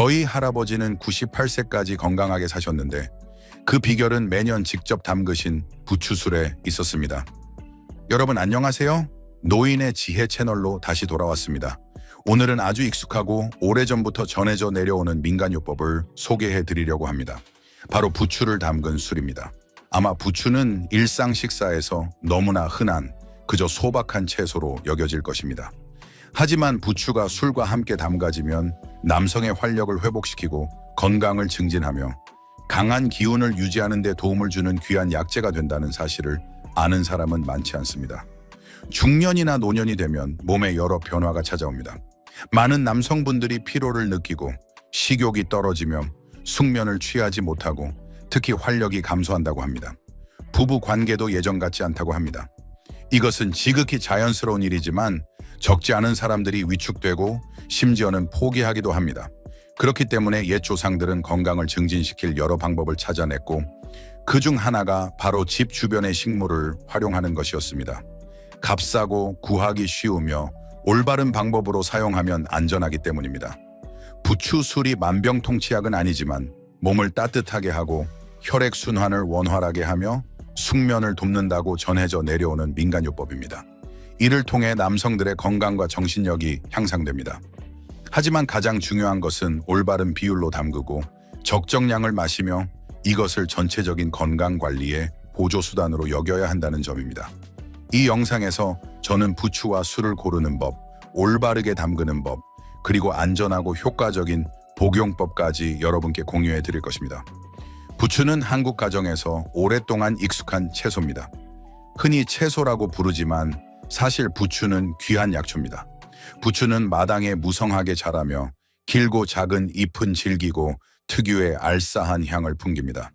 저희 할아버지는 98세까지 건강하게 사셨는데 그 비결은 매년 직접 담그신 부추술에 있었습니다. 여러분 안녕하세요. 노인의 지혜 채널로 다시 돌아왔습니다. 오늘은 아주 익숙하고 오래전부터 전해져 내려오는 민간요법을 소개해 드리려고 합니다. 바로 부추를 담근 술입니다. 아마 부추는 일상 식사에서 너무나 흔한 그저 소박한 채소로 여겨질 것입니다. 하지만 부추가 술과 함께 담가지면 남성의 활력을 회복시키고 건강을 증진하며 강한 기운을 유지하는 데 도움을 주는 귀한 약재가 된다는 사실을 아는 사람은 많지 않습니다. 중년이나 노년이 되면 몸에 여러 변화가 찾아옵니다. 많은 남성분들이 피로를 느끼고 식욕이 떨어지며 숙면을 취하지 못하고 특히 활력이 감소한다고 합니다. 부부 관계도 예전 같지 않다고 합니다. 이것은 지극히 자연스러운 일이지만 적지 않은 사람들이 위축되고 심지어는 포기하기도 합니다. 그렇기 때문에 옛 조상들은 건강을 증진시킬 여러 방법을 찾아냈고 그 중 하나가 바로 집 주변의 식물을 활용하는 것이었습니다. 값싸고 구하기 쉬우며 올바른 방법으로 사용하면 안전하기 때문입니다. 부추술이 만병통치약은 아니지만 몸을 따뜻하게 하고 혈액순환을 원활하게 하며 숙면을 돕는다고 전해져 내려오는 민간요법입니다. 이를 통해 남성들의 건강과 정신력이 향상됩니다. 하지만 가장 중요한 것은 올바른 비율로 담그고 적정량을 마시며 이것을 전체적인 건강 관리의 보조 수단으로 여겨야 한다는 점입니다. 이 영상에서 저는 부추와 술을 고르는 법, 올바르게 담그는 법, 그리고 안전하고 효과적인 복용법까지 여러분께 공유해 드릴 것입니다. 부추는 한국 가정에서 오랫동안 익숙한 채소입니다. 흔히 채소라고 부르지만 사실 부추는 귀한 약초입니다. 부추는 마당에 무성하게 자라며 길고 작은 잎은 질기고 특유의 알싸한 향을 풍깁니다.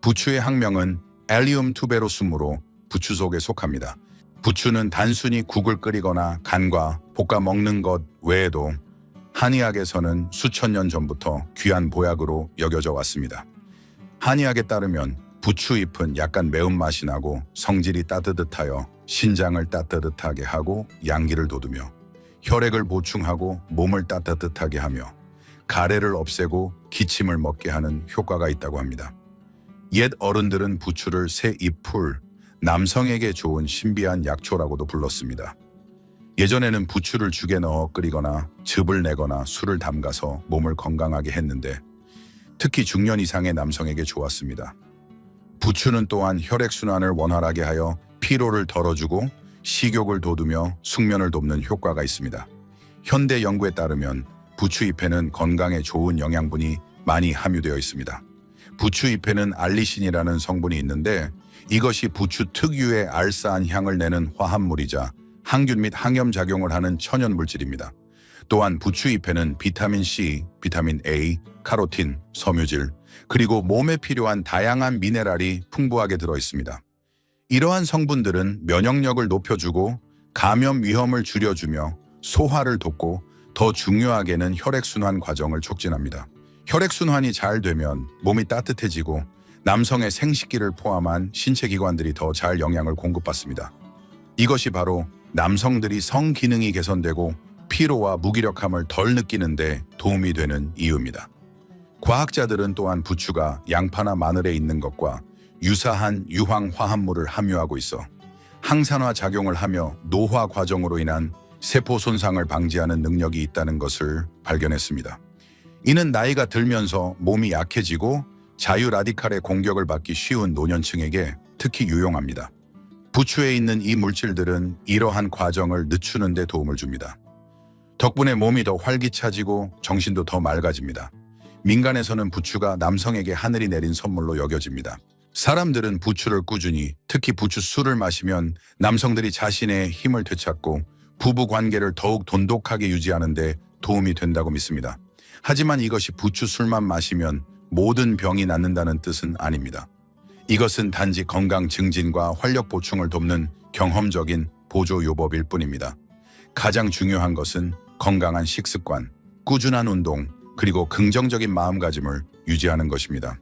부추의 학명은 엘리움 투베로숨으로 부추 속에 속합니다. 부추는 단순히 국을 끓이거나 간과 볶아 먹는 것 외에도 한의학에서는 수천 년 전부터 귀한 보약으로 여겨져 왔습니다. 한의학에 따르면 부추잎은 약간 매운맛이 나고 성질이 따뜻하여 신장을 따뜻하게 하고 양기를 돋우며 혈액을 보충하고 몸을 따뜻하게 하며 가래를 없애고 기침을 먹게 하는 효과가 있다고 합니다. 옛 어른들은 부추를 새 잎풀, 남성에게 좋은 신비한 약초라고도 불렀습니다. 예전에는 부추를 죽에 넣어 끓이거나 즙을 내거나 술을 담가서 몸을 건강하게 했는데 특히 중년 이상의 남성에게 좋았습니다. 부추는 또한 혈액순환을 원활하게 하여 피로를 덜어주고 식욕을 돋우며 숙면을 돕는 효과가 있습니다. 현대 연구에 따르면 부추잎에는 건강에 좋은 영양분이 많이 함유되어 있습니다. 부추잎에는 알리신이라는 성분이 있는데 이것이 부추 특유의 알싸한 향을 내는 화합물이자 항균 및 항염 작용을 하는 천연 물질입니다. 또한 부추잎에는 비타민 C, 비타민 A, 카로틴, 섬유질, 그리고 몸에 필요한 다양한 미네랄이 풍부하게 들어 있습니다. 이러한 성분들은 면역력을 높여주고 감염 위험을 줄여주며 소화를 돕고 더 중요하게는 혈액순환 과정을 촉진합니다. 혈액순환이 잘 되면 몸이 따뜻해지고 남성의 생식기를 포함한 신체 기관들이 더 잘 영양을 공급받습니다. 이것이 바로 남성들이 성 기능이 개선되고 피로와 무기력함을 덜 느끼는데 도움이 되는 이유입니다. 과학자들은 또한 부추가 양파나 마늘에 있는 것과 유사한 유황 화합물을 함유하고 있어 항산화 작용을 하며 노화 과정으로 인한 세포 손상을 방지하는 능력이 있다는 것을 발견했습니다. 이는 나이가 들면서 몸이 약해지고 자유 라디칼의 공격을 받기 쉬운 노년층에게 특히 유용합니다. 부추에 있는 이 물질들은 이러한 과정을 늦추는 데 도움을 줍니다. 덕분에 몸이 더 활기차지고 정신도 더 맑아집니다. 민간에서는 부추가 남성에게 하늘이 내린 선물로 여겨집니다. 사람들은 부추를 꾸준히, 특히 부추 술을 마시면 남성들이 자신의 힘을 되찾고 부부 관계를 더욱 돈독하게 유지하는데 도움이 된다고 믿습니다. 하지만 이것이 부추 술만 마시면 모든 병이 낫는다는 뜻은 아닙니다. 이것은 단지 건강 증진과 활력 보충을 돕는 경험적인 보조 요법일 뿐입니다. 가장 중요한 것은 건강한 식습관, 꾸준한 운동, 그리고 긍정적인 마음가짐을 유지하는 것입니다.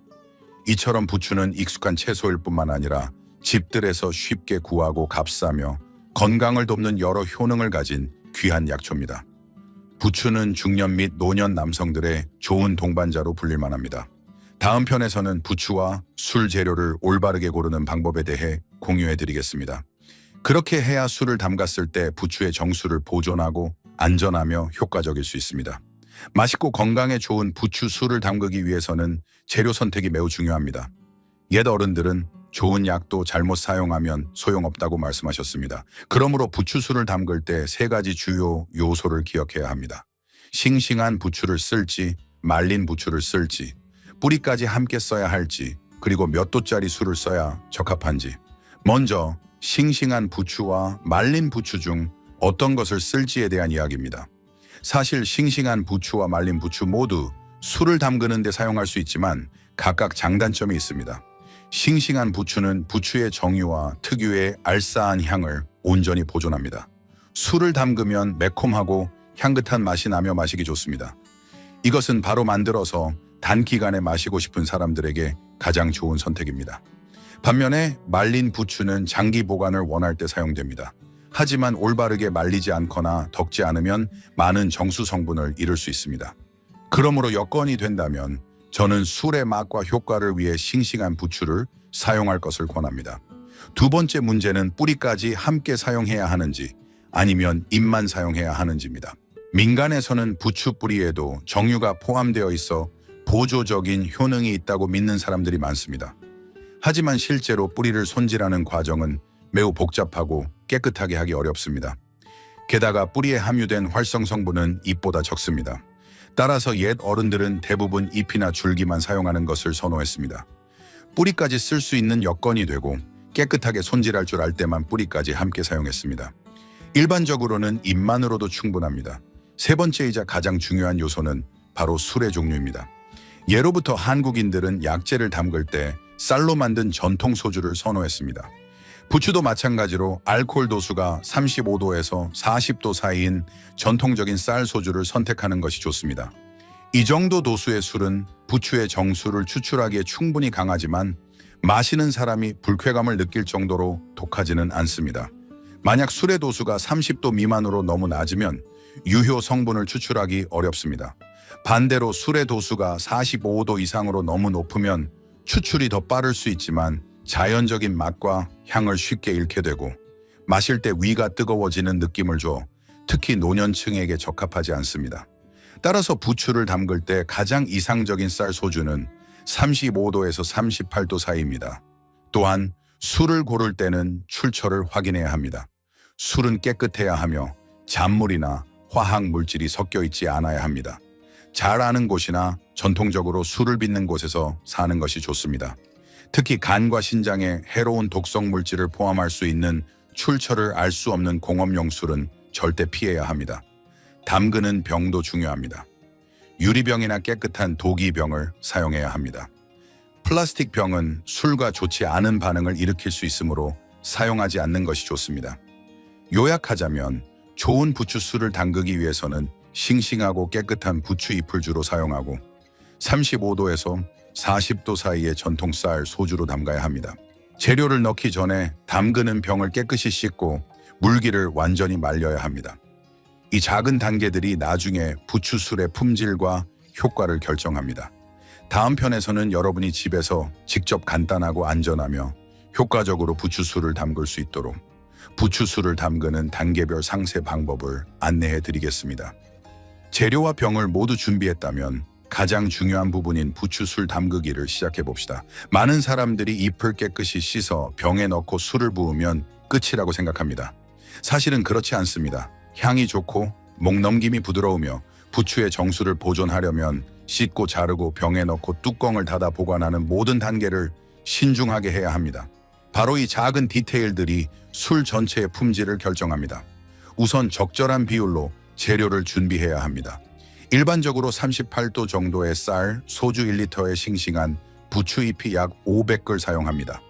이처럼 부추는 익숙한 채소일 뿐만 아니라 집들에서 쉽게 구하고 값싸며 건강을 돕는 여러 효능을 가진 귀한 약초입니다. 부추는 중년 및 노년 남성들의 좋은 동반자로 불릴 만합니다. 다음 편에서는 부추와 술 재료를 올바르게 고르는 방법에 대해 공유해 드리겠습니다. 그렇게 해야 술을 담갔을 때 부추의 정수를 보존하고 안전하며 효과적일 수 있습니다. 맛있고 건강에 좋은 부추 술을 담그기 위해서는 재료 선택이 매우 중요합니다. 옛 어른들은 좋은 약도 잘못 사용하면 소용없다고 말씀하셨습니다. 그러므로 부추술을 담글 때 세 가지 주요 요소를 기억해야 합니다. 싱싱한 부추를 쓸지, 말린 부추를 쓸지, 뿌리까지 함께 써야 할지, 그리고 몇 도짜리 술을 써야 적합한지. 먼저 싱싱한 부추와 말린 부추 중 어떤 것을 쓸지에 대한 이야기입니다. 사실 싱싱한 부추와 말린 부추 모두 술을 담그는 데 사용할 수 있지만 각각 장단점이 있습니다. 싱싱한 부추는 부추의 정유와 특유의 알싸한 향을 온전히 보존합니다. 술을 담그면 매콤하고 향긋한 맛이 나며 마시기 좋습니다. 이것은 바로 만들어서 단기간에 마시고 싶은 사람들에게 가장 좋은 선택입니다. 반면에 말린 부추는 장기 보관을 원할 때 사용됩니다. 하지만 올바르게 말리지 않거나 덕지 않으면 많은 정수 성분을 잃을 수 있습니다. 그러므로 여건이 된다면 저는 술의 맛과 효과를 위해 싱싱한 부추를 사용할 것을 권합니다. 두 번째 문제는 뿌리까지 함께 사용해야 하는지 아니면 잎만 사용해야 하는지입니다. 민간에서는 부추 뿌리에도 정유가 포함되어 있어 보조적인 효능이 있다고 믿는 사람들이 많습니다. 하지만 실제로 뿌리를 손질하는 과정은 매우 복잡하고 깨끗하게 하기 어렵습니다. 게다가 뿌리에 함유된 활성 성분은 잎보다 적습니다. 따라서 옛 어른들은 대부분 잎이나 줄기만 사용하는 것을 선호했습니다. 뿌리까지 쓸 수 있는 여건이 되고 깨끗하게 손질할 줄 알 때만 뿌리까지 함께 사용했습니다. 일반적으로는 잎만으로도 충분합니다. 세 번째이자 가장 중요한 요소는 바로 술의 종류입니다. 예로부터 한국인들은 약재를 담글 때 쌀로 만든 전통 소주를 선호했습니다. 부추도 마찬가지로 알코올 도수가 35도에서 40도 사이인 전통적인 쌀 소주를 선택하는 것이 좋습니다. 이 정도 도수의 술은 부추의 정수를 추출하기에 충분히 강하지만 마시는 사람이 불쾌감을 느낄 정도로 독하지는 않습니다. 만약 술의 도수가 30도 미만으로 너무 낮으면 유효 성분을 추출하기 어렵습니다. 반대로 술의 도수가 45도 이상으로 너무 높으면 추출이 더 빠를 수 있지만 자연적인 맛과 향을 쉽게 잃게 되고 마실 때 위가 뜨거워지는 느낌을 줘 특히 노년층에게 적합하지 않습니다. 따라서 부추를 담글 때 가장 이상적인 쌀 소주는 35도에서 38도 사이입니다. 또한 술을 고를 때는 출처를 확인해야 합니다. 술은 깨끗해야 하며 잔물이나 화학 물질이 섞여 있지 않아야 합니다. 잘 아는 곳이나 전통적으로 술을 빚는 곳에서 사는 것이 좋습니다. 특히 간과 신장에 해로운 독성 물질을 포함할 수 있는 출처를 알 수 없는 공업용 술은 절대 피해야 합니다. 담그는 병도 중요합니다. 유리병이나 깨끗한 도기병을 사용해야 합니다. 플라스틱 병은 술과 좋지 않은 반응을 일으킬 수 있으므로 사용하지 않는 것이 좋습니다. 요약하자면 좋은 부추술을 담그기 위해서는 싱싱하고 깨끗한 부추 잎을 주로 사용하고 35도에서 40도 사이의 전통 쌀 소주로 담가야 합니다. 재료를 넣기 전에 담그는 병을 깨끗이 씻고 물기를 완전히 말려야 합니다. 이 작은 단계들이 나중에 부추술의 품질과 효과를 결정합니다. 다음 편에서는 여러분이 집에서 직접 간단하고 안전하며 효과적으로 부추술을 담글 수 있도록 부추술을 담그는 단계별 상세 방법을 안내해 드리겠습니다. 재료와 병을 모두 준비했다면 가장 중요한 부분인 부추술 담그기를 시작해 봅시다. 많은 사람들이 잎을 깨끗이 씻어 병에 넣고 술을 부으면 끝이라고 생각합니다. 사실은 그렇지 않습니다. 향이 좋고 목 넘김이 부드러우며 부추의 정수를 보존하려면 씻고 자르고 병에 넣고 뚜껑을 닫아 보관하는 모든 단계를 신중하게 해야 합니다. 바로 이 작은 디테일들이 술 전체의 품질을 결정합니다. 우선 적절한 비율로 재료를 준비해야 합니다. 일반적으로 38도 정도의 쌀, 소주 1리터에 싱싱한 부추잎이 약 500글 사용합니다.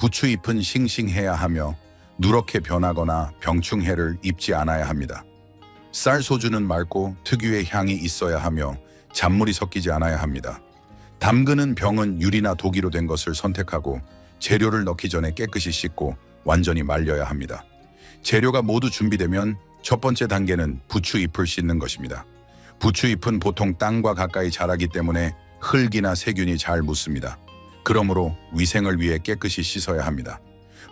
부추잎은 싱싱해야 하며 누렇게 변하거나 병충해를 입지 않아야 합니다. 쌀 소주는 맑고 특유의 향이 있어야 하며 잔물이 섞이지 않아야 합니다. 담그는 병은 유리나 도기로 된 것을 선택하고 재료를 넣기 전에 깨끗이 씻고 완전히 말려야 합니다. 재료가 모두 준비되면 첫 번째 단계는 부추잎을 씻는 것입니다. 부추잎은 보통 땅과 가까이 자라기 때문에 흙이나 세균이 잘 묻습니다. 그러므로 위생을 위해 깨끗이 씻어야 합니다.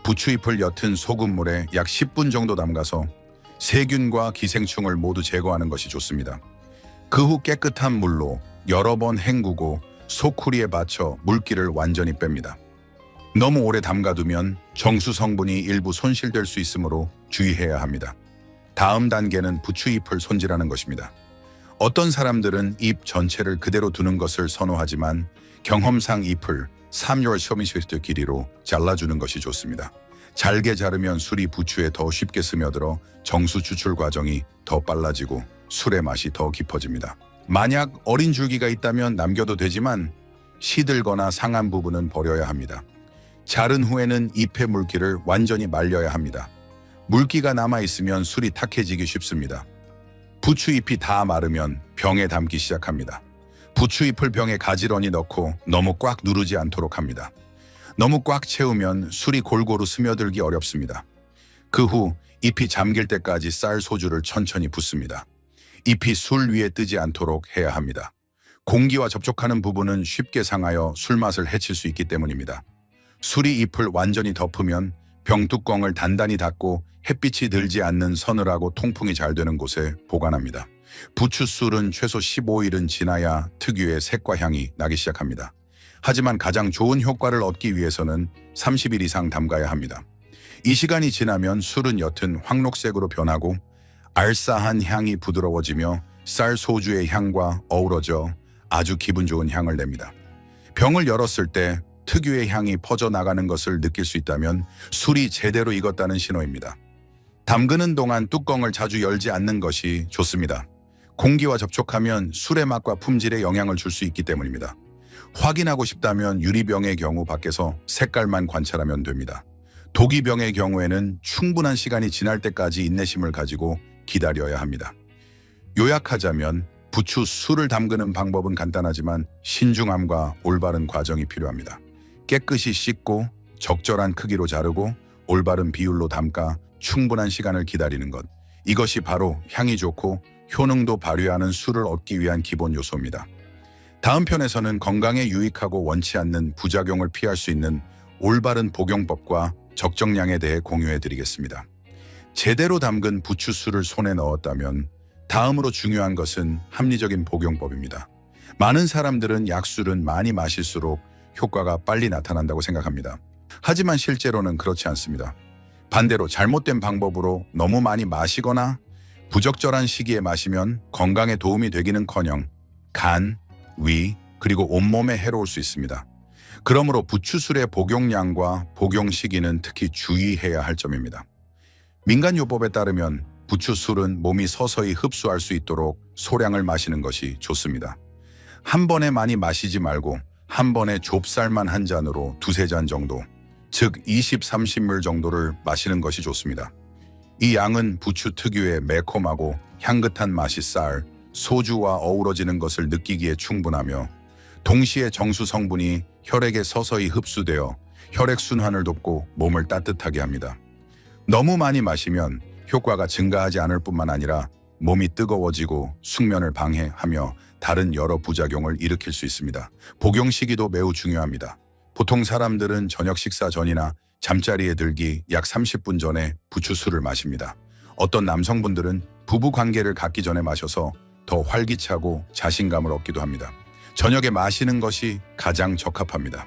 부추잎을 옅은 소금물에 약 10분 정도 담가서 세균과 기생충을 모두 제거하는 것이 좋습니다. 그 후 깨끗한 물로 여러 번 헹구고 소쿠리에 받쳐 물기를 완전히 뺍니다. 너무 오래 담가두면 정수 성분이 일부 손실될 수 있으므로 주의해야 합니다. 다음 단계는 부추잎을 손질하는 것입니다. 어떤 사람들은 잎 전체를 그대로 두는 것을 선호하지만 경험상 잎을 3열 쇼미스웨트 길이로 잘라주는 것이 좋습니다. 잘게 자르면 술이 부추에 더 쉽게 스며들어 정수 추출 과정이 더 빨라지고 술의 맛이 더 깊어집니다. 만약 어린 줄기가 있다면 남겨도 되지만 시들거나 상한 부분은 버려야 합니다. 자른 후에는 잎의 물기를 완전히 말려야 합니다. 물기가 남아 있으면 술이 탁해지기 쉽습니다. 부추잎이 다 마르면 병에 담기 시작합니다. 부추잎을 병에 가지런히 넣고 너무 꽉 누르지 않도록 합니다. 너무 꽉 채우면 술이 골고루 스며들기 어렵습니다. 그 후 잎이 잠길 때까지 쌀 소주를 천천히 붓습니다. 잎이 술 위에 뜨지 않도록 해야 합니다. 공기와 접촉하는 부분은 쉽게 상하여 술 맛을 해칠 수 있기 때문입니다. 술이 잎을 완전히 덮으면 병뚜껑을 단단히 닫고 햇빛이 들지 않는 서늘하고 통풍이 잘 되는 곳에 보관합니다. 부추술은 최소 15일은 지나야 특유의 색과 향이 나기 시작합니다. 하지만 가장 좋은 효과를 얻기 위해서는 30일 이상 담가야 합니다. 이 시간이 지나면 술은 옅은 황록색으로 변하고 알싸한 향이 부드러워지며 쌀 소주의 향과 어우러져 아주 기분 좋은 향을 냅니다. 병을 열었을 때 특유의 향이 퍼져나가는 것을 느낄 수 있다면 술이 제대로 익었다는 신호입니다. 담그는 동안 뚜껑을 자주 열지 않는 것이 좋습니다. 공기와 접촉하면 술의 맛과 품질에 영향을 줄 수 있기 때문입니다. 확인하고 싶다면 유리병의 경우 밖에서 색깔만 관찰하면 됩니다. 독이병의 경우에는 충분한 시간이 지날 때까지 인내심을 가지고 기다려야 합니다. 요약하자면 부추 술을 담그는 방법은 간단하지만 신중함과 올바른 과정이 필요합니다. 깨끗이 씻고 적절한 크기로 자르고 올바른 비율로 담가 충분한 시간을 기다리는 것. 이것이 바로 향이 좋고 효능도 발휘하는 술을 얻기 위한 기본 요소입니다. 다음 편에서는 건강에 유익하고 원치 않는 부작용을 피할 수 있는 올바른 복용법과 적정량에 대해 공유해 드리겠습니다. 제대로 담근 부추술을 손에 넣었다면 다음으로 중요한 것은 합리적인 복용법입니다. 많은 사람들은 약술은 많이 마실수록 효과가 빨리 나타난다고 생각합니다. 하지만 실제로는 그렇지 않습니다. 반대로 잘못된 방법으로 너무 많이 마시거나 부적절한 시기에 마시면 건강에 도움이 되기는커녕 간, 위, 그리고 온몸에 해로울 수 있습니다. 그러므로 부추술의 복용량과 복용 시기는 특히 주의해야 할 점입니다. 민간요법에 따르면 부추술은 몸이 서서히 흡수할 수 있도록 소량을 마시는 것이 좋습니다. 한 번에 많이 마시지 말고 한 번에 좁쌀만 한 잔으로 두세 잔 정도, 즉 20, 30ml 정도를 마시는 것이 좋습니다. 이 양은 부추 특유의 매콤하고 향긋한 맛이 쌀, 소주와 어우러지는 것을 느끼기에 충분하며 동시에 정수 성분이 혈액에 서서히 흡수되어 혈액 순환을 돕고 몸을 따뜻하게 합니다. 너무 많이 마시면 효과가 증가하지 않을 뿐만 아니라 몸이 뜨거워지고 숙면을 방해하며 다른 여러 부작용을 일으킬 수 있습니다. 복용 시기도 매우 중요합니다. 보통 사람들은 저녁 식사 전이나 잠자리에 들기 약 30분 전에 부추술을 마십니다. 어떤 남성분들은 부부 관계를 갖기 전에 마셔서 더 활기차고 자신감을 얻기도 합니다. 저녁에 마시는 것이 가장 적합합니다.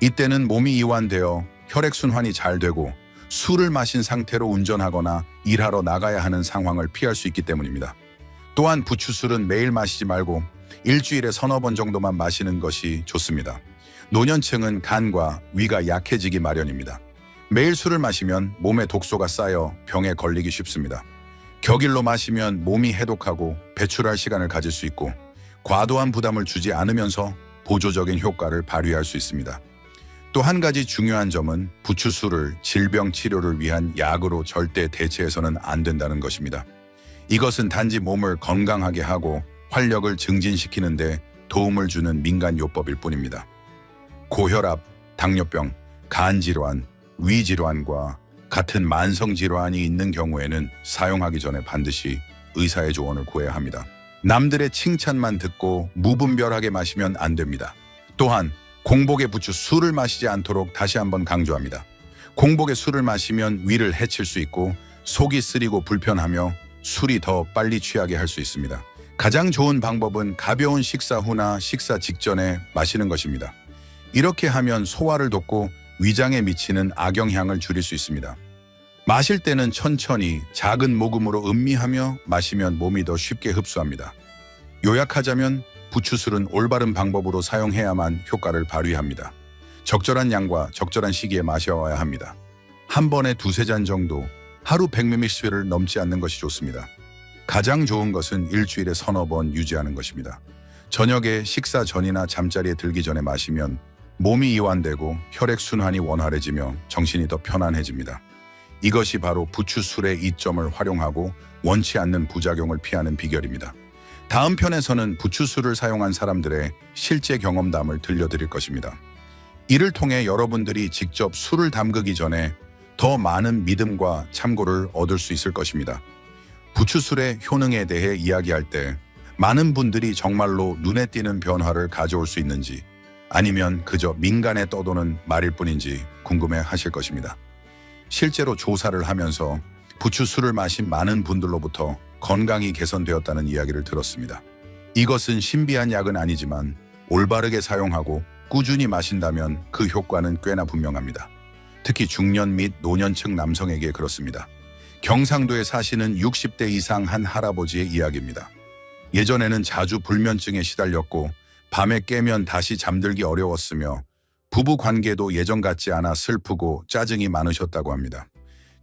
이때는 몸이 이완되어 혈액순환이 잘 되고 술을 마신 상태로 운전하거나 일하러 나가야 하는 상황을 피할 수 있기 때문입니다. 또한 부추술은 매일 마시지 말고 일주일에 서너 번 정도만 마시는 것이 좋습니다. 노년층은 간과 위가 약해지기 마련입니다. 매일 술을 마시면 몸에 독소가 쌓여 병에 걸리기 쉽습니다. 격일로 마시면 몸이 해독하고 배출할 시간을 가질 수 있고 과도한 부담을 주지 않으면서 보조적인 효과를 발휘할 수 있습니다. 또 한 가지 중요한 점은 부추술을 질병 치료를 위한 약으로 절대 대체해서는 안 된다는 것입니다. 이것은 단지 몸을 건강하게 하고 활력을 증진시키는데 도움을 주는 민간요법일 뿐입니다. 고혈압, 당뇨병, 간질환, 위질환과 같은 만성 질환이 있는 경우에는 사용하기 전에 반드시 의사의 조언을 구해야 합니다. 남들의 칭찬만 듣고 무분별하게 마시면 안 됩니다. 또한 공복에 부추 술을 마시지 않도록 다시 한번 강조합니다. 공복에 술을 마시면 위를 해칠 수 있고 속이 쓰리고 불편하며 술이 더 빨리 취하게 할 수 있습니다. 가장 좋은 방법은 가벼운 식사 후나 식사 직전에 마시는 것입니다. 이렇게 하면 소화를 돕고 위장에 미치는 악영향을 줄일 수 있습니다. 마실 때는 천천히 작은 모금으로 음미하며 마시면 몸이 더 쉽게 흡수합니다. 요약하자면 부추술은 올바른 방법으로 사용해야만 효과를 발휘합니다. 적절한 양과 적절한 시기에 마셔야 합니다. 한 번에 두세 잔 정도 하루 100ml를 넘지 않는 것이 좋습니다. 가장 좋은 것은 일주일에 서너 번 유지하는 것입니다. 저녁에 식사 전이나 잠자리에 들기 전에 마시면 몸이 이완되고 혈액순환이 원활해지며 정신이 더 편안해집니다. 이것이 바로 부추술의 이점을 활용하고 원치 않는 부작용을 피하는 비결입니다. 다음 편에서는 부추술을 사용한 사람들의 실제 경험담을 들려드릴 것입니다. 이를 통해 여러분들이 직접 술을 담그기 전에 더 많은 믿음과 참고를 얻을 수 있을 것입니다. 부추술의 효능에 대해 이야기할 때 많은 분들이 정말로 눈에 띄는 변화를 가져올 수 있는지 아니면 그저 민간에 떠도는 말일 뿐인지 궁금해 하실 것입니다. 실제로 조사를 하면서 부추술을 마신 많은 분들로부터 건강이 개선되었다는 이야기를 들었습니다. 이것은 신비한 약은 아니지만 올바르게 사용하고 꾸준히 마신다면 그 효과는 꽤나 분명합니다. 특히 중년 및 노년층 남성에게 그렇습니다. 경상도에 사시는 60대 이상 한 할아버지의 이야기입니다. 예전에는 자주 불면증에 시달렸고 밤에 깨면 다시 잠들기 어려웠으며 부부 관계도 예전 같지 않아 슬프고 짜증이 많으셨다고 합니다.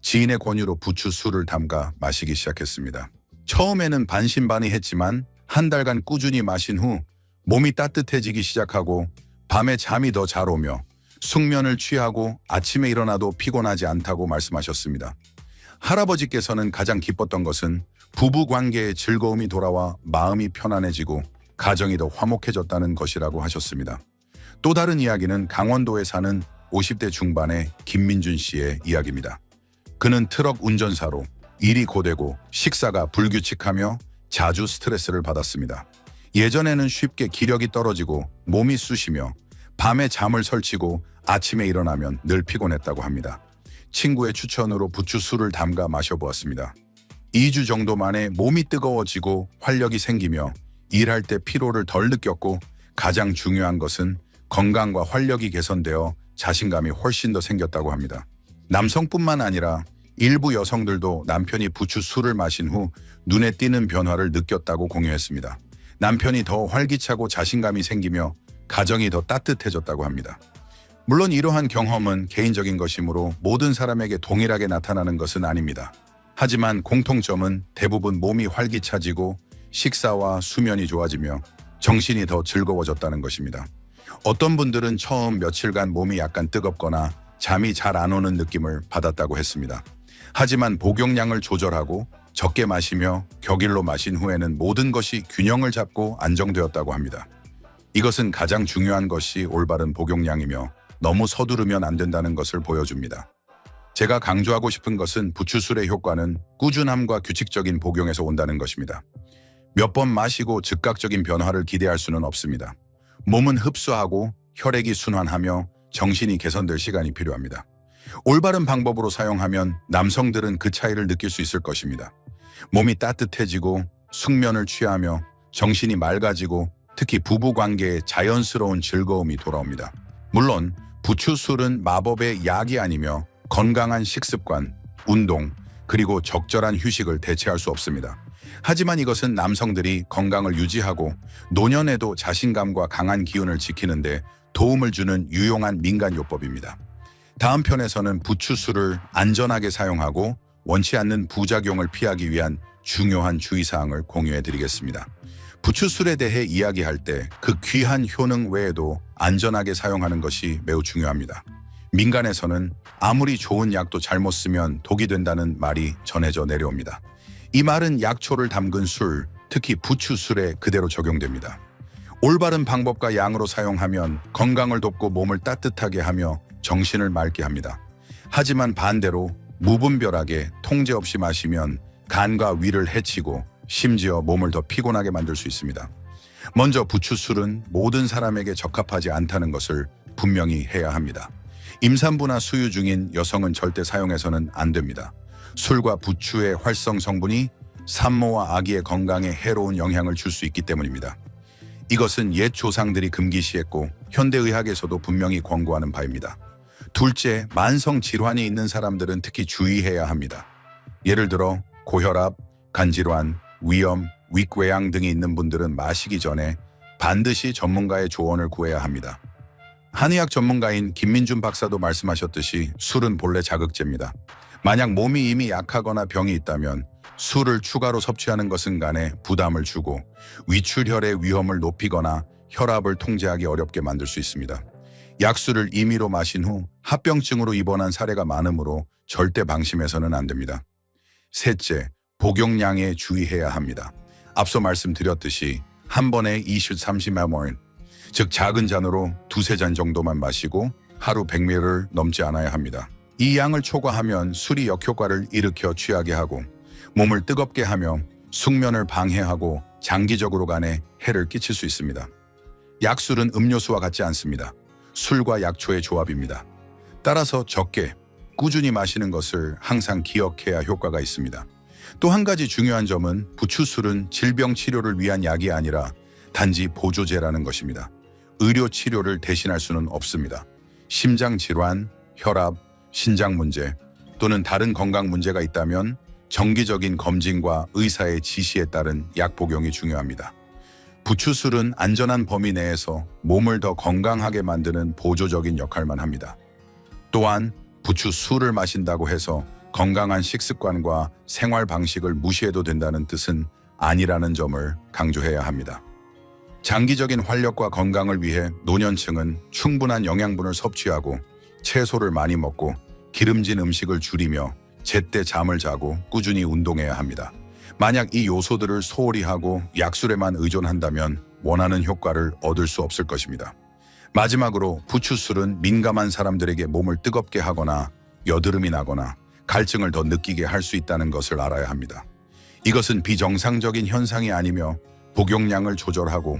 지인의 권유로 부추 술을 담가 마시기 시작했습니다. 처음에는 반신반의했지만 한 달간 꾸준히 마신 후 몸이 따뜻해지기 시작하고 밤에 잠이 더 잘 오며 숙면을 취하고 아침에 일어나도 피곤하지 않다고 말씀하셨습니다. 할아버지께서는 가장 기뻤던 것은 부부 관계에 즐거움이 돌아와 마음이 편안해지고 가정이 더 화목해졌다는 것이라고 하셨습니다. 또 다른 이야기는 강원도에 사는 50대 중반의 김민준 씨의 이야기입니다. 그는 트럭 운전사로 일이 고되고 식사가 불규칙하며 자주 스트레스를 받았습니다. 예전에는 쉽게 기력이 떨어지고 몸이 쑤시며 밤에 잠을 설치고 아침에 일어나면 늘 피곤했다고 합니다. 친구의 추천으로 부추술을 담가 마셔보았습니다. 2주 정도 만에 몸이 뜨거워지고 활력이 생기며 일할 때 피로를 덜 느꼈고 가장 중요한 것은 건강과 활력이 개선되어 자신감이 훨씬 더 생겼다고 합니다. 남성뿐만 아니라 일부 여성들도 남편이 부추 술을 마신 후 눈에 띄는 변화를 느꼈다고 공유했습니다. 남편이 더 활기차고 자신감이 생기며 가정이 더 따뜻해졌다고 합니다. 물론 이러한 경험은 개인적인 것이므로 모든 사람에게 동일하게 나타나는 것은 아닙니다. 하지만 공통점은 대부분 몸이 활기차지고 식사와 수면이 좋아지며 정신이 더 즐거워졌다는 것입니다. 어떤 분들은 처음 며칠간 몸이 약간 뜨겁거나 잠이 잘 안 오는 느낌을 받았다고 했습니다. 하지만 복용량을 조절하고 적게 마시며 격일로 마신 후에는 모든 것이 균형을 잡고 안정되었다고 합니다. 이것은 가장 중요한 것이 올바른 복용량이며 너무 서두르면 안 된다는 것을 보여줍니다. 제가 강조하고 싶은 것은 부추술의 효과는 꾸준함과 규칙적인 복용에서 온다는 것입니다. 몇 번 마시고 즉각적인 변화를 기대할 수는 없습니다. 몸은 흡수하고 혈액이 순환하며 정신이 개선될 시간이 필요합니다. 올바른 방법으로 사용하면 남성들은 그 차이를 느낄 수 있을 것입니다. 몸이 따뜻해지고 숙면을 취하며 정신이 맑아지고 특히 부부 관계에 자연스러운 즐거움이 돌아옵니다. 물론 부추술은 마법의 약이 아니며 건강한 식습관, 운동, 그리고 적절한 휴식을 대체할 수 없습니다. 하지만 이것은 남성들이 건강을 유지하고 노년에도 자신감과 강한 기운을 지키는데 도움을 주는 유용한 민간요법입니다. 다음 편에서는 부추술을 안전하게 사용하고 원치 않는 부작용을 피하기 위한 중요한 주의사항을 공유해 드리겠습니다. 부추술에 대해 이야기할 때 그 귀한 효능 외에도 안전하게 사용하는 것이 매우 중요합니다. 민간에서는 아무리 좋은 약도 잘못 쓰면 독이 된다는 말이 전해져 내려옵니다. 이 말은 약초를 담근 술, 특히 부추술에 그대로 적용됩니다. 올바른 방법과 양으로 사용하면 건강을 돕고 몸을 따뜻하게 하며 정신을 맑게 합니다. 하지만 반대로 무분별하게 통제 없이 마시면 간과 위를 해치고 심지어 몸을 더 피곤하게 만들 수 있습니다. 먼저 부추술은 모든 사람에게 적합하지 않다는 것을 분명히 해야 합니다. 임산부나 수유 중인 여성은 절대 사용해서는 안 됩니다. 술과 부추의 활성 성분이 산모와 아기의 건강에 해로운 영향을 줄 수 있기 때문입니다. 이것은 옛 조상들이 금기시했고 현대의학에서도 분명히 권고하는 바입니다. 둘째, 만성 질환이 있는 사람들은 특히 주의해야 합니다. 예를 들어 고혈압, 간질환, 위염, 윗궤양 등이 있는 분들은 마시기 전에 반드시 전문가의 조언을 구해야 합니다. 한의학 전문가인 김민준 박사도 말씀하셨듯이 술은 본래 자극제입니다. 만약 몸이 이미 약하거나 병이 있다면 술을 추가로 섭취하는 것은 간에 부담을 주고 위출혈의 위험을 높이거나 혈압을 통제하기 어렵게 만들 수 있습니다. 약수를 임의로 마신 후 합병증으로 입원한 사례가 많으므로 절대 방심해서는 안 됩니다. 셋째, 복용량에 주의해야 합니다. 앞서 말씀드렸듯이 한 번에 20, 30ml, 즉 작은 잔으로 두세 잔 정도만 마시고 하루 100ml를 넘지 않아야 합니다. 이 양을 초과하면 술이 역효과를 일으켜 취하게 하고 몸을 뜨겁게 하며 숙면을 방해하고 장기적으로 간에 해를 끼칠 수 있습니다. 약술은 음료수와 같지 않습니다. 술과 약초의 조합입니다. 따라서 적게 꾸준히 마시는 것을 항상 기억해야 효과가 있습니다. 또 한 가지 중요한 점은 부추술은 질병 치료를 위한 약이 아니라 단지 보조제라는 것입니다. 의료 치료를 대신할 수는 없습니다. 심장 질환, 혈압, 신장 문제 또는 다른 건강 문제가 있다면 정기적인 검진과 의사의 지시에 따른 약 복용이 중요합니다. 부추술은 안전한 범위 내에서 몸을 더 건강하게 만드는 보조적인 역할만 합니다. 또한 부추술을 마신다고 해서 건강한 식습관과 생활 방식을 무시해도 된다는 뜻은 아니라는 점을 강조해야 합니다. 장기적인 활력과 건강을 위해 노년층은 충분한 영양분을 섭취하고 채소를 많이 먹고 기름진 음식을 줄이며 제때 잠을 자고 꾸준히 운동해야 합니다. 만약 이 요소들을 소홀히 하고 약술에만 의존한다면 원하는 효과를 얻을 수 없을 것입니다. 마지막으로 부추술은 민감한 사람들에게 몸을 뜨겁게 하거나 여드름이 나거나 갈증을 더 느끼게 할 수 있다는 것을 알아야 합니다. 이것은 비정상적인 현상이 아니며 복용량을 조절하고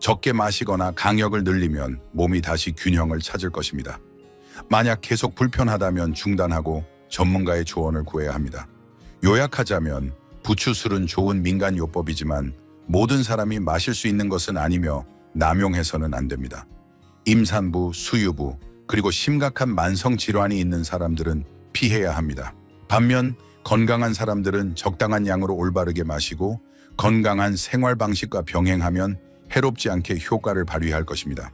적게 마시거나 강역을 늘리면 몸이 다시 균형을 찾을 것입니다. 만약 계속 불편하다면 중단하고 전문가의 조언을 구해야 합니다. 요약하자면 부추술은 좋은 민간요법이지만 모든 사람이 마실 수 있는 것은 아니며 남용해서는 안 됩니다. 임산부, 수유부, 그리고 심각한 만성 질환이 있는 사람들은 피해야 합니다. 반면 건강한 사람들은 적당한 양으로 올바르게 마시고 건강한 생활 방식과 병행하면 해롭지 않게 효과를 발휘할 것입니다.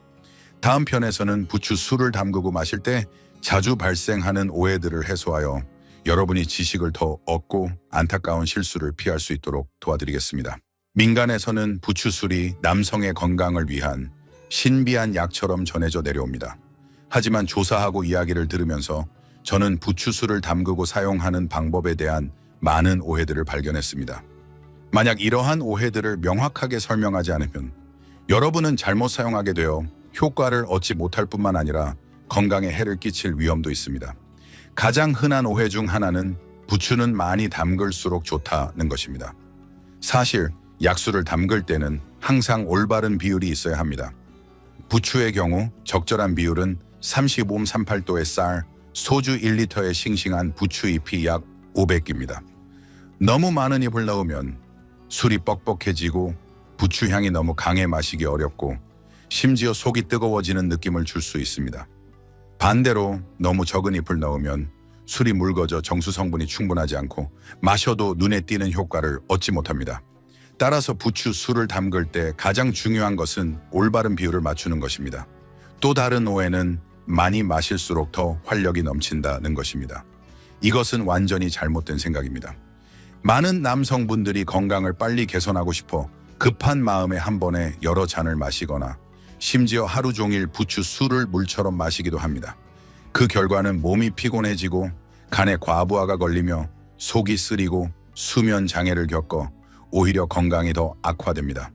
다음 편에서는 부추 술을 담그고 마실 때 자주 발생하는 오해들을 해소하여 여러분이 지식을 더 얻고 안타까운 실수를 피할 수 있도록 도와드리겠습니다. 민간에서는 부추술이 남성의 건강을 위한 신비한 약처럼 전해져 내려옵니다. 하지만 조사하고 이야기를 들으면서 저는 부추술을 담그고 사용하는 방법에 대한 많은 오해들을 발견했습니다. 만약 이러한 오해들을 명확하게 설명하지 않으면 여러분은 잘못 사용하게 되어 효과를 얻지 못할 뿐만 아니라 건강에 해를 끼칠 위험도 있습니다. 가장 흔한 오해 중 하나는 부추는 많이 담글수록 좋다는 것입니다. 사실 약수를 담글 때는 항상 올바른 비율이 있어야 합니다. 부추의 경우 적절한 비율은 35, 38도의 쌀, 소주 1리터에 싱싱한 부추 잎이 약 500개입니다. 너무 많은 잎을 넣으면 술이 뻑뻑해지고 부추 향이 너무 강해 마시기 어렵고 심지어 속이 뜨거워지는 느낌을 줄 수 있습니다. 반대로 너무 적은 잎을 넣으면 술이 묽어져 정수 성분이 충분하지 않고 마셔도 눈에 띄는 효과를 얻지 못합니다. 따라서 부추 술을 담글 때 가장 중요한 것은 올바른 비율을 맞추는 것입니다. 또 다른 오해는 많이 마실수록 더 활력이 넘친다는 것입니다. 이것은 완전히 잘못된 생각입니다. 많은 남성분들이 건강을 빨리 개선하고 싶어 급한 마음에 한 번에 여러 잔을 마시거나 심지어 하루 종일 부추 술을 물처럼 마시기도 합니다. 그 결과는 몸이 피곤해지고 간에 과부하가 걸리며 속이 쓰리고 수면 장애를 겪어 오히려 건강이 더 악화됩니다.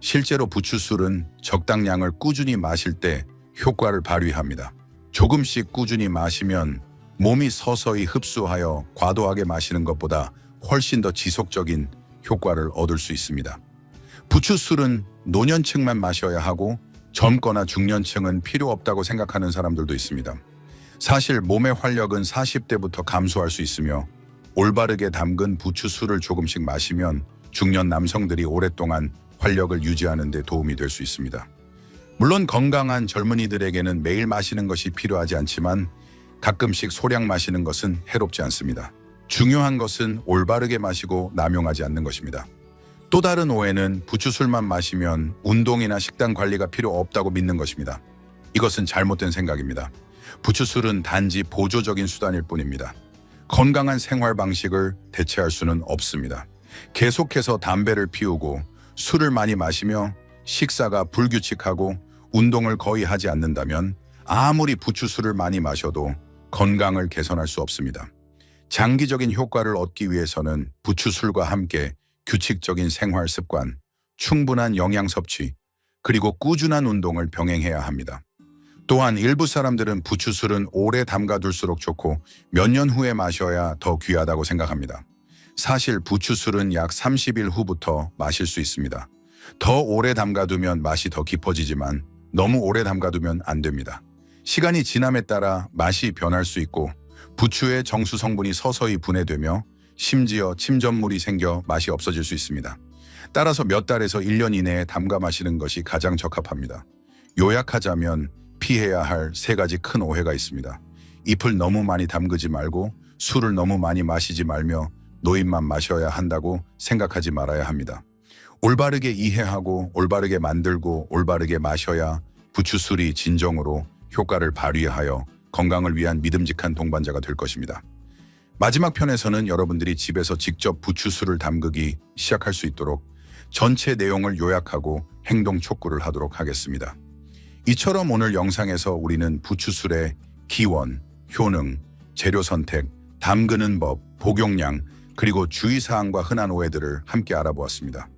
실제로 부추술은 적당량을 꾸준히 마실 때 효과를 발휘합니다. 조금씩 꾸준히 마시면 몸이 서서히 흡수하여 과도하게 마시는 것보다 훨씬 더 지속적인 효과를 얻을 수 있습니다. 부추술은 노년층만 마셔야 하고 젊거나 중년층은 필요 없다고 생각하는 사람들도 있습니다. 사실 몸의 활력은 40대부터 감소할 수 있으며 올바르게 담근 부추술을 조금씩 마시면 중년 남성들이 오랫동안 활력을 유지하는 데 도움이 될 수 있습니다. 물론 건강한 젊은이들에게는 매일 마시는 것이 필요하지 않지만 가끔씩 소량 마시는 것은 해롭지 않습니다. 중요한 것은 올바르게 마시고 남용하지 않는 것입니다. 또 다른 오해는 부추술만 마시면 운동이나 식단 관리가 필요 없다고 믿는 것입니다. 이것은 잘못된 생각입니다. 부추술은 단지 보조적인 수단일 뿐입니다. 건강한 생활 방식을 대체할 수는 없습니다. 계속해서 담배를 피우고 술을 많이 마시며 식사가 불규칙하고 운동을 거의 하지 않는다면 아무리 부추술을 많이 마셔도 건강을 개선할 수 없습니다. 장기적인 효과를 얻기 위해서는 부추술과 함께 규칙적인 생활 습관, 충분한 영양 섭취, 그리고 꾸준한 운동을 병행해야 합니다. 또한 일부 사람들은 부추술은 오래 담가둘수록 좋고 몇 년 후에 마셔야 더 귀하다고 생각합니다. 사실 부추술은 약 30일 후부터 마실 수 있습니다. 더 오래 담가두면 맛이 더 깊어지지만 너무 오래 담가두면 안 됩니다. 시간이 지남에 따라 맛이 변할 수 있고 부추의 정수 성분이 서서히 분해되며 심지어 침전물이 생겨 맛이 없어질 수 있습니다. 따라서 몇 달에서 1년 이내에 담가 마시는 것이 가장 적합합니다. 요약하자면 피해야 할 세 가지 큰 오해가 있습니다. 잎을 너무 많이 담그지 말고 술을 너무 많이 마시지 말며 노인만 마셔야 한다고 생각하지 말아야 합니다. 올바르게 이해하고 올바르게 만들고 올바르게 마셔야 부추술이 진정으로 효과를 발휘하여 건강을 위한 믿음직한 동반자가 될 것입니다. 마지막 편에서는 여러분들이 집에서 직접 부추술을 담그기 시작할 수 있도록 전체 내용을 요약하고 행동 촉구를 하도록 하겠습니다. 이처럼 오늘 영상에서 우리는 부추술의 기원, 효능, 재료 선택, 담그는 법, 복용량, 그리고 주의사항과 흔한 오해들을 함께 알아보았습니다.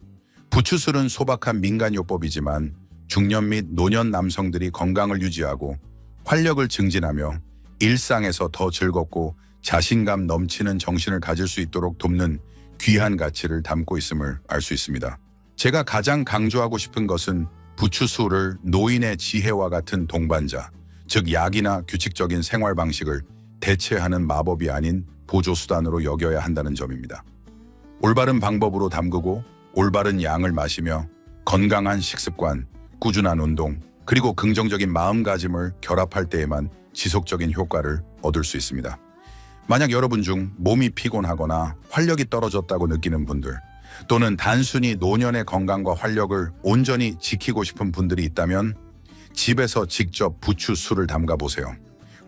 부추술은 소박한 민간요법이지만 중년 및 노년 남성들이 건강을 유지하고 활력을 증진하며 일상에서 더 즐겁고 자신감 넘치는 정신을 가질 수 있도록 돕는 귀한 가치를 담고 있음을 알 수 있습니다. 제가 가장 강조하고 싶은 것은 부추술을 노인의 지혜와 같은 동반자, 즉 약이나 규칙적인 생활 방식을 대체하는 마법이 아닌 보조 수단으로 여겨야 한다는 점입니다. 올바른 방법으로 담그고 올바른 양을 마시며 건강한 식습관, 꾸준한 운동, 그리고 긍정적인 마음가짐을 결합할 때에만 지속적인 효과를 얻을 수 있습니다. 만약 여러분 중 몸이 피곤하거나 활력이 떨어졌다고 느끼는 분들, 또는 단순히 노년의 건강과 활력을 온전히 지키고 싶은 분들이 있다면 집에서 직접 부추 술을 담가 보세요.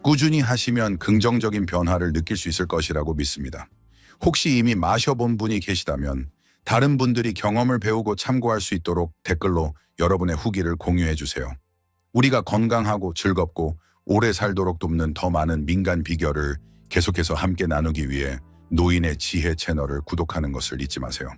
꾸준히 하시면 긍정적인 변화를 느낄 수 있을 것이라고 믿습니다. 혹시 이미 마셔본 분이 계시다면 다른 분들이 경험을 배우고 참고할 수 있도록 댓글로 여러분의 후기를 공유해 주세요. 우리가 건강하고 즐겁고 오래 살도록 돕는 더 많은 민간 비결을 계속해서 함께 나누기 위해 노인의 지혜 채널을 구독하는 것을 잊지 마세요.